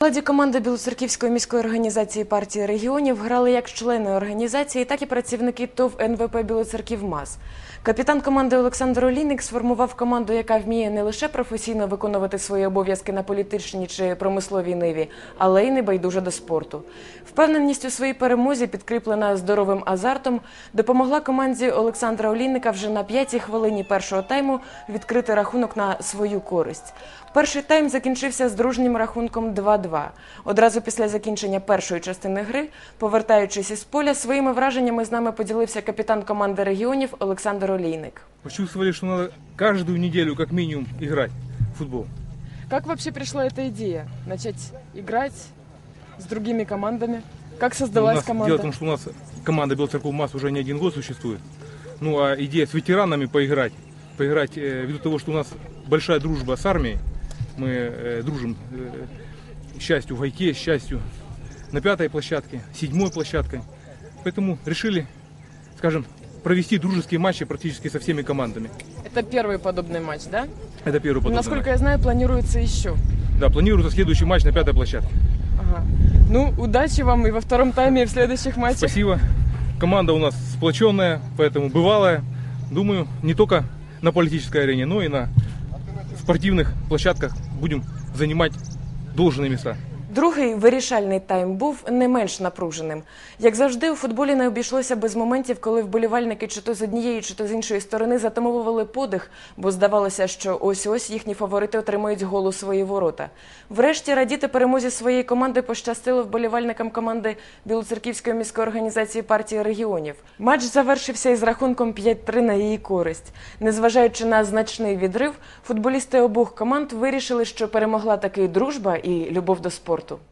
В складі команди Білоцерківської міської організації партії регіонів грали як члени організації, так і працівники ТОВ НВП Білоцерківмас. Капітан команди Олександр Олійник сформував команду, яка вміє не лише професійно виконувати свої обов'язки на політичній чи промисловій ниві, але й не байдуже до спорту. Впевненість у своїй перемозі, підкріплена здоровим азартом, допомогла команді Олександра Олійника вже на п'ятій хвилині першого тайму відкрити рахунок на свою користь. Перший тайм закінчився з дружнім рахунком 2-2. Одразу після закінчення першої частини гри, повертаючись із поля, своїми враженнями з нами поділився капітан команди регіонів Олександр Олійник. Почувствовали, что надо каждую неделю как минимум играть в футбол. Как вообще пришла эта идея? Начать играть с другими командами? Как У создалась нас- команда? Дело в том, что у нас команда Белоцерков МАС уже не один год существует. Ну а идея с ветеранами поиграть, поиграть э, ввиду того, что у нас большая дружба с армией, мы э, дружим э, к счастью в гайке, к счастью на пятой площадке, седьмой площадкой. Поэтому решили, скажем, провести дружеские матчи практически со всеми командами. Это первый подобный матч, да? Это первый подобный Насколько матч. я знаю, планируется еще. Да, планируется следующий матч на пятой площадке. Ага. Ну, удачи вам и во втором тайме, и в следующих матчах. Спасибо. Команда у нас сплоченная, поэтому бывалая. Думаю, не только на политической арене, но и на спортивных площадках будем занимать должные места. Другий вирішальний тайм був не менш напруженим. Як завжди, у футболі не обійшлося без моментів, коли вболівальники чи то з однієї, чи то з іншої сторони затамовували подих, бо здавалося, що ось ось їхні фаворити отримають гол у свої ворота. Врешті радіти перемозі своєї команди пощастило вболівальникам команди Білоцерківської міської організації партії регіонів. Матч завершився із рахунком 5-3 на її користь. Незважаючи на значний відрив, футболісти обох команд вирішили, що перемогла таки дружба і любов до спорту. aborto.